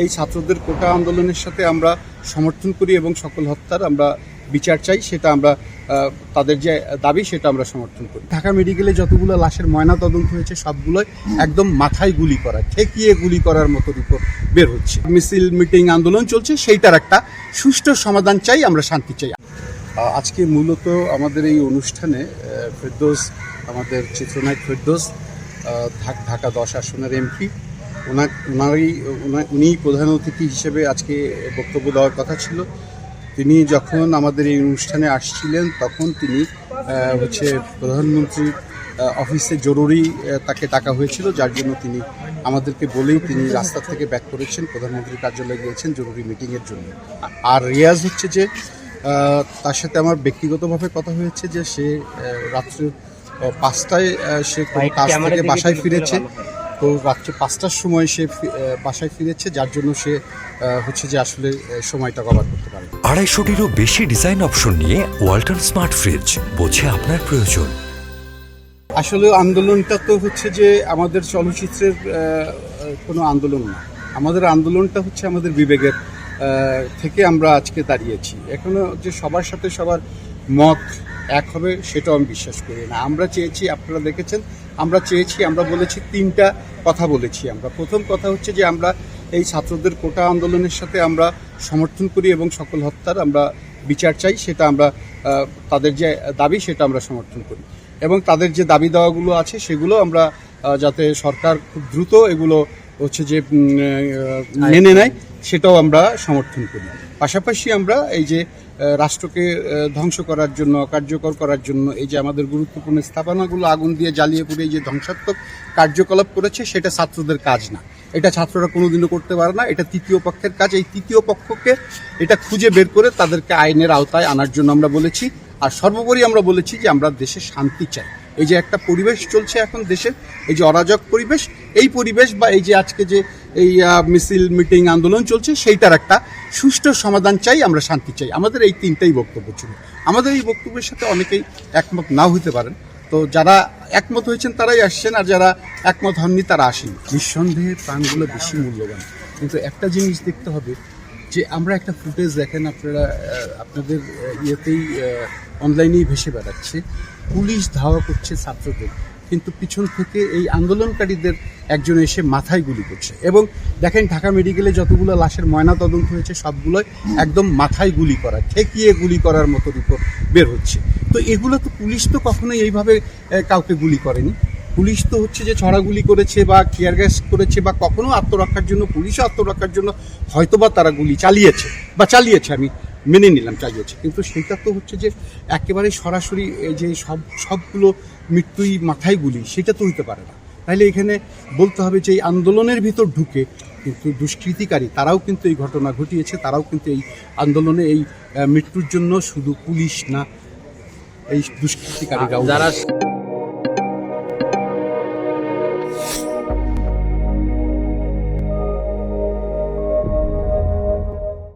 এই ছাত্রদের কোটা আন্দোলনের সাথে আমরা সমর্থন করি এবং সকল হত্যার আমরা বিচার চাই, সেটা আমরা তাদের যে দাবি, সেটা আমরা সমর্থন করি। ঢাকা মেডিকেলে যতগুলো লাশের ময়না তদন্ত হয়েছে, সবগুলোই একদম মাথায় গুলি করা, ঠেকিয়ে গুলি করার মতো রিপোর্ট বের হচ্ছে। মিছিল, মিটিং, আন্দোলন চলছে, সেইটার একটা সুষ্ঠু সমাধান চাই, আমরা শান্তি চাই। আজকে মূলত আমাদের এই অনুষ্ঠানে ফেরদৌস, আমাদের চিত্রনায়ক ফেরদৌস ঢাকা দশ আসনের এমপি ওনার ওনারই ওনা- উনিই প্রধান অতিথি হিসেবে আজকে বক্তব্য দেওয়ার কথা ছিল। তিনি যখন আমাদের এই অনুষ্ঠানে আসছিলেন তখন তিনি হচ্ছে প্রধানমন্ত্রীর আহ, অফিসে জরুরি তাকে ডাকা হয়েছিল যার জন্য তিনি আমাদেরকে বলেই তিনি রাস্তা থেকে ব্যাক করেছেন প্রধানমন্ত্রীর কার্যালয়ে গিয়েছেন জরুরি মিটিংয়ের জন্য। আর রিয়াজ হচ্ছে যে তার সাথে আমার ব্যক্তিগতভাবে কথা হয়েছে যে সে রাত্রে পাঁচটায় সে কাজ থেকে বাসায় ফিরেছে। তো রাত্রে পাঁচটার সময় সে বাসায় ফিরেছে যার জন্য সে হচ্ছে যে আসলে সময়টা কভার করতে পারে। আড়াইশোটিরও বেশি ডিজাইন অপশন নিয়ে ওয়ালটন স্মার্ট ফ্রিজ বোঝে আপনার প্রয়োজন। আসলে আন্দোলনটা তো হচ্ছে যে আমাদের চলচ্চিত্রের কোনো আন্দোলন না। আমাদের আন্দোলনটা হচ্ছে আমাদের বিবেকের থেকে আমরা আজকে দাঁড়িয়েছি। এখনও যে সবার সাথে সবার মত এক হবে সেটাও আমি বিশ্বাস করি না। আমরা চেয়েছি আপনারা দেখেছেন আমরা চেয়েছি, আমরা বলেছি, তিনটা কথা বলেছি আমরা। প্রথম কথা হচ্ছে যে আমরা এই ছাত্রদের কোটা আন্দোলনের সাথে আমরা সমর্থন করি এবং সকল হত্যার আমরা বিচার চাই, সেটা আমরা তাদের যে দাবি সেটা আমরা সমর্থন করি। এবং তাদের যে দাবি দেওয়াগুলো আছে সেগুলো আমরা যাতে সরকার খুব দ্রুত এগুলো হচ্ছে যে মেনে নেয়। সেটাও আমরা সমর্থন করি। পাশাপাশি আমরা এই যে রাষ্ট্রকে ধ্বংস করার জন্য, কার্যকর করার জন্য এই যে আমাদের গুরুত্বপূর্ণ স্থাপনাগুলো আগুন দিয়ে জ্বালিয়ে পুড়িয়ে যে ধ্বংসাত্মক কার্যকলাপ করেছে, সেটা ছাত্রদের কাজ না। এটা ছাত্ররা কোনোদিনও করতে পারে না। এটা তৃতীয় পক্ষের কাজ। এই তৃতীয় পক্ষকে এটা খুঁজে বের করে তাদেরকে আইনের আওতায় আনার জন্য আমরা বলেছি। আর সর্বোপরি আমরা বলেছি যে আমরা দেশে শান্তি চাই। এই যে একটা পরিবেশ চলছে এখন দেশে, এই যে অরাজক পরিবেশ, এই পরিবেশ বা এই যে আজকে যে এই মিছিল, মিটিং, আন্দোলন চলছে, সেইটার একটা সুষ্ঠু সমাধান চাই, আমরা শান্তি চাই। আমাদের এই তিনটাই বক্তব্য ছিল। আমাদের এই বক্তব্যের সাথে অনেকেই একমত নাও হতে পারেন। তো যারা একমত হয়েছেন, তারাই আসছেন, আর যারা একমত হননি, তারা আসেন নিঃসন্দেহে প্রাণগুলো বেশি মূল্যবান। কিন্তু একটা জিনিস দেখতে হবে যে আমরা একটা ফুটেজ দেখেন আপনারা আপনাদের ইয়েতেই অনলাইনেই ভেসে বেড়াচ্ছে। পুলিশ ধাওয়া করছে ছাত্রদের, কিন্তু পিছন থেকে এই আন্দোলনকারীদের একজন এসে মাথায় গুলি করছে। এবং দেখেন ঢাকা মেডিকেলে যতগুলো লাশের ময়না তদন্ত হয়েছে, সবগুলোই একদম মাথায় গুলি করা, ঠেকিয়ে গুলি করার মতো রিপোর্ট বের হচ্ছে। তো এগুলো তো পুলিশ তো কখনোই এইভাবে কাউকে গুলি করেনি। পুলিশ তো হচ্ছে যে ছড়াগুলি করেছে বা টিয়ার গ্যাস করেছে বা কখনো আত্মরক্ষার জন্য, পুলিশও আত্মরক্ষার জন্য হয়তোবা তারা গুলি চালিয়েছে বা চালিয়েছে, আমি মেনে নিলাম চালিয়েছে। কিন্তু সেটা তো হচ্ছে যে একেবারে সরাসরি যে সব, সবগুলো মৃত্যুই মাথায় গুলি, সেটা তো হইতে পারে না। তাহলে এখানে বলতে হবে যে এই আন্দোলনের ভিতর ঢুকে কিন্তু দুষ্কৃতিকারী, তারাও কিন্তু এই ঘটনা ঘটিয়েছে, তারাও কিন্তু এই আন্দোলনে এই মৃত্যুর জন্য শুধু পুলিশ না, এই দুষ্কৃতিকারীরাও। যারা